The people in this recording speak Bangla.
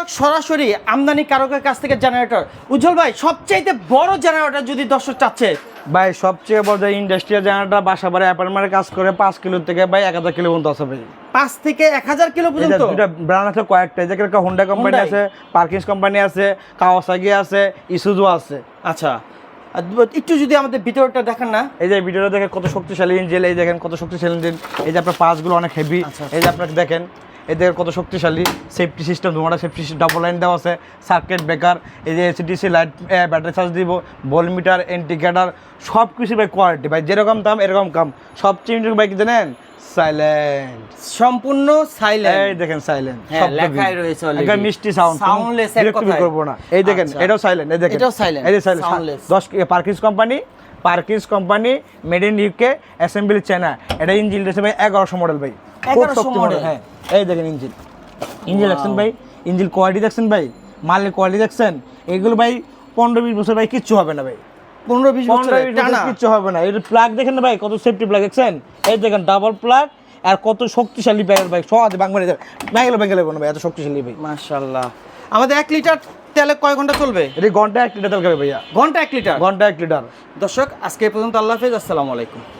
দর্শক সরাসরি আমদানি কারকের কাছ থেকে জেনারেটর উজ্জ্বল ভাই সবচাইতে বড় জেনারেটর যদি দর্শক চাচ্ছে? ভাই সবচেয়ে বড় ইন্ডাস্ট্রিয়াল জেনারেটর বাসা বাড়ি অ্যাপার্টমেন্টে কাজ করে পাঁচ কিলো থেকে ভাই এক হাজার কিলো পর্যন্ত আছে ভাই। পাঁচ থেকে এক হাজার কিলো পর্যন্ত? দুটা ব্র্যান্ড আছে কয়েকটা যে একটা হোন্ডা কোম্পানি আছে পার্কিংস কোম্পানি আছে কাওয়াসাকি আছে ইসুজু আছে। আচ্ছা। একটু যদি আমাদের ভিতরটা দেখেন না। এই যে ভিডিওটা দেখেন কত শক্তিশালী ইঞ্জিন এই দেখেন কত শক্তিশালী ইঞ্জিন এই যে আপনার পাঁচগুলো অনেক হেভি আচ্ছা, এই যে আপনাকে দেখেন দেখেন কত শক্তিশালী সেফটি সিস্টেম তোমার সেফটি ডাবল লাইন দেওয়া আছে সার্কেট ব্রেকার এই যে এসিডিসি লাইট ব্যাটারি চার্জ দিব বল মিটার ইন্ডিকেটার সব কিছু ভাই কোয়ালিটি ভাই যেরকম দাম এরকম কাম সবচেয়ে ইন্ডিয়ান বাইক জানেন সাইলেন্ট সম্পূর্ণ এই সাইলেন্ট দেখেন সাইলেন্ট হ্যাঁ, লেখাই রয়েছে। মিষ্টি সাউন্ড এক কথায়। করব না এই দেখেন আচ্ছা। এটাও সাইলেন্ট এই দেখেন এটাও silent, এই সাইলেন্ট soundless। দশ Perkins company Perkins company made in UK assembly China এটা ইঞ্জিন রয়েছে ভাই এগারোশো মডেল ভাই খুব 1100 শক্তি model? মডেল হ্যাঁ এই দেখেন ইঞ্জিন। ইঞ্জিন দেখছেন ভাই? ইঞ্জিন কোয়ালিটি দেখছেন ভাই? মালের কোয়ালিটি দেখছেন? এগুলো ভাই পনেরো বিশ বছর ভাই কিচ্ছু হবে না ভাই। পনেরো বিশ বছর কিচ্ছু হবে না। এর প্লাগ দেখেন না ভাই কত সেফটি প্লাগ দেখছেন? এই দেখেন ডাবল প্লাগ আর কত শক্তিশালী ব্যাগের ভাই। সহজে বাংলা ব্যাঙ্গেলে ব্যাঙ্গেলে ভাই এত শক্তিশালী ভাই। মাশাল্লাহ আমাদের এক লিটার তেলে কয় ঘণ্টা চলবে? এটি ঘণ্টা এক লিটার তেল খাবে ভাইয়া। ঘণ্টা এক লিটার? ঘণ্টা এক লিটার। দর্শক আজকে এই পর্যন্ত আল্লাহ হাফেজ আসসালামু আলাইকুম।